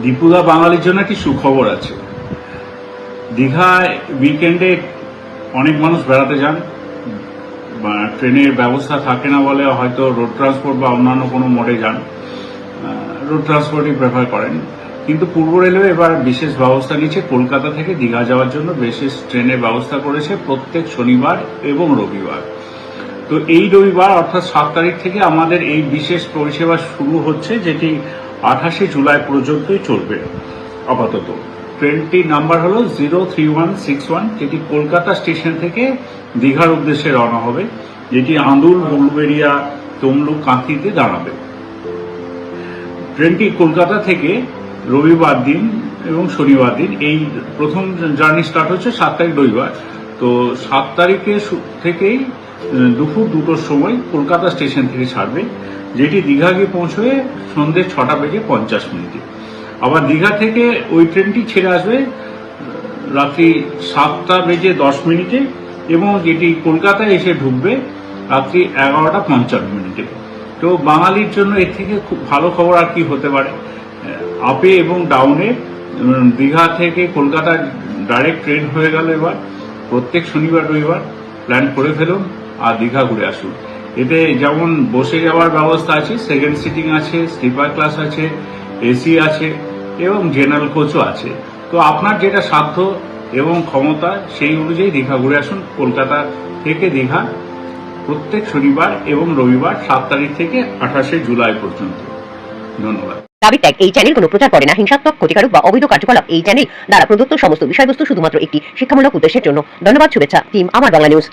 দীপুদা বাঙালির জন্য একটি সুখবর আছে। দীঘায় উইকেন্ডে অনেক মানুষ বেড়াতে যান। ট্রেনের ব্যবস্থা থাকে না বলে হয়তো রোড ট্রান্সপোর্ট বা অন্যান্য কোনো মোডে যান। রোড ট্রান্সপোর্টই প্রেফার করেন। কিন্তু পূর্ব রেলওয়ে এবার বিশেষ ব্যবস্থা নিয়েছে কলকাতা থেকে দীঘা যাওয়ার জন্য বিশেষ ট্রেনের ব্যবস্থা করেছে প্রত্যেক শনিবার এবং রবিবার। তো এই রবিবার, অর্থাৎ সাত তারিখ থেকে আমাদের এই বিশেষ পরিষেবা শুরু হচ্ছে, যেটি আঠাশে জুলাই পর্যন্তই চলবে। আপাতত। ট্রেনটির নাম্বার হলো zero three one six one, যেটি কলকাতা স্টেশন থেকে দীঘার উদ্দেশ্যে রওনা হবে, যেটি আন্দুল, বুলবেরিয়া, তমলুক, কাঁথিতে দাঁড়াবে। ট্রেনটি কলকাতা থেকে রবিবার দিন এবং শনিবার দিন, এই প্রথম জার্নি স্টার্ট হচ্ছে সাত তারিখ রবিবার। তো সাত তারিখে থেকেই দুপুর দুটোর সময় কলকাতা স্টেশন থেকে ছাড়বে, যেটি দীঘা গিয়ে পৌঁছবে সন্ধ্যে ছটা বেজে পঞ্চাশ মিনিটে। আবার দীঘা থেকে ওই ট্রেনটি ছেড়ে আসবে রাত্রি সাতটা বেজে দশ মিনিটে এবং যেটি কলকাতায় এসে ঢুকবে রাত্রি এগারোটা পঞ্চান্ন মিনিটে। তো বাঙালির জন্য এর থেকে খুব ভালো খবর আর কি হতে পারে? আপে এবং ডাউনে দীঘা থেকে কলকাতা ডাইরেক্ট ট্রেন হয়ে গেল এবার। প্রত্যেক শনিবার রবিবার প্ল্যান করে ফেলুন। আর দীঘা ঘুরে আসুন। এতে যেমন বসে যাওয়ার ব্যবস্থা আছে সেকেন্ড সিটিং আছে স্লিপার ক্লাস আছে, এসি আছে, এবং জেনারেল কোচও আছে। তো আপনার যেটা সাধ্য এবং ক্ষমতা, সেই অনুযায়ী দীঘা ঘুরে আসুন। কলকাতা থেকে দীঘা প্রত্যেক শনিবার এবং রবিবার সাত তারিখ থেকে আঠাশে জুলাই পর্যন্ত। ধন্যবাদ। দাবি এই চ্যানেল কোনো প্রচার করে না। হিংসাত্মক, ক্ষতিকারক বা অবৈধ কার্যকলাপ এই চ্যানেল দ্বারা প্রদত্ত সমস্ত বিষয়বস্তু শুধুমাত্র একটি শিক্ষামূলক উদ্দেশ্যের জন্য। ধন্যবাদ, শুভেচ্ছা। টিম আমার বাংলা নিউজ